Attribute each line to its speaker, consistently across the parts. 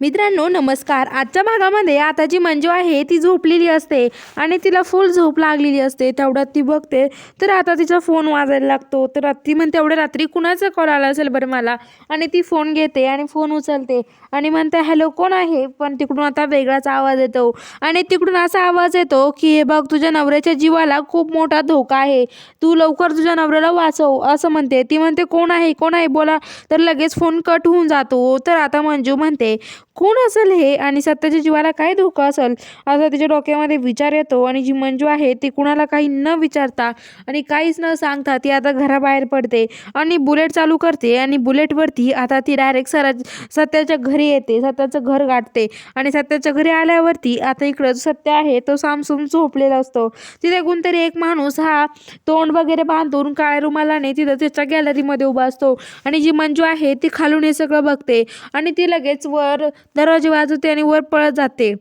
Speaker 1: मित्रांनो नमस्कार. आजच्या भागामध्ये आता जी मंजू आहे ती झोपलेली असते आणि तिला फुल झोप लागलेली असते. तेवढ्यात ती बघते तर आता तिचा फोन वाजायला लागतो. तर ती म्हणते एवढ्या रात्री कुणाचा कॉल आला असेल बरं मला? आणि ती फोन घेते आणि फोन उचलते आणि म्हणते हॅलो कोण आहे? पण तिकडून आता वेगळाच आवाज येतो. आणि तिकडून असा आवाज येतो की हे बघ तुझ्या नवऱ्याच्या जीवाला खूप मोठा धोका आहे. तू लवकर तुझ्या नवऱ्याला वाचव असं म्हणते. ती म्हणते कोण आहे? कोण आहे? बोला. तर लगेच फोन कट होऊन जातो. तर आता मंजू म्हणते कोण असेल हे आणि सत्याच्या जीवाला काय धोका असेल असा तिच्या डोक्यामध्ये विचार येतो आणि जी मंजू आहे ती कुणाला काही न विचारता आणि काहीच न सांगता ती आता घराबाहेर पडते आणि बुलेट चालू करते आणि बुलेटवरती आता ती डायरेक्ट सर सत्याच्या घरी येते सत्याचं घर गाठते आणि सत्याच्या घरी आल्यावरती आता इकडं सत्य आहे तो सामसूम झोपलेला असतो. तिथे कोणतरी एक माणूस हा तोंड वगैरे बांधून काळ्या रुमालाने तिथं त्याच्या गॅलरीमध्ये उभा असतो आणि जी मंजू आहे ती खालून हे सगळं बघते आणि ती लगेच वर दरवाजे वाजवते आणि वर पळत जाते.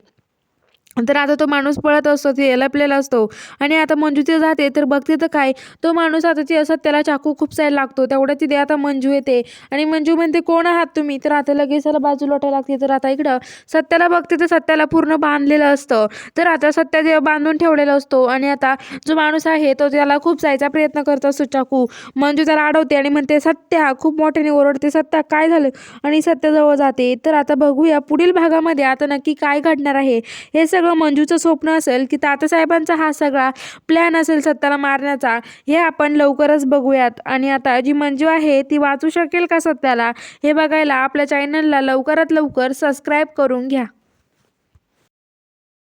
Speaker 1: तर आता तो माणूस पळत असतो ते लपलेला असतो. आणि आता मंजू ते जाते तर बघते तर काय तो माणूस आता ती असत त्याला चाकू खूपसायला लागतो. तेवढ्या तिथे आता मंजू येते. आणि मंजू म्हणते कोण आहात तुम्ही? तर आता लगेच त्याला बाजू लोटायला लागते. तर आता इकडं सत्याला बघते तर सत्याला पूर्ण बांधलेलं असतं. तर आता सत्या ते बांधून ठेवलेला असतो. आणि आता जो माणूस आहे तो त्याला खूप जायचा प्रयत्न करत असतो चाकू. मंजू त्याला अडवते आणि म्हणते सत्या खूप मोठ्याने ओरडते. सत्या काय झालं? आणि सत्याजवळ जाते. तर आता बघूया पुढील भागामध्ये आता नक्की काय घडणार आहे. हे सगळं मंजूचं स्वप्न असेल की तात्यासाहेबांचा हा सगळा प्लॅन असेल सत्याला मारण्याचा हे आपण लवकरच बघूयात. आणि आता जी मंजू आहे ती वाचू शकेल का सत्याला हे बघायला आपल्या चॅनलला लवकरात लवकर सबस्क्राईब करून घ्या.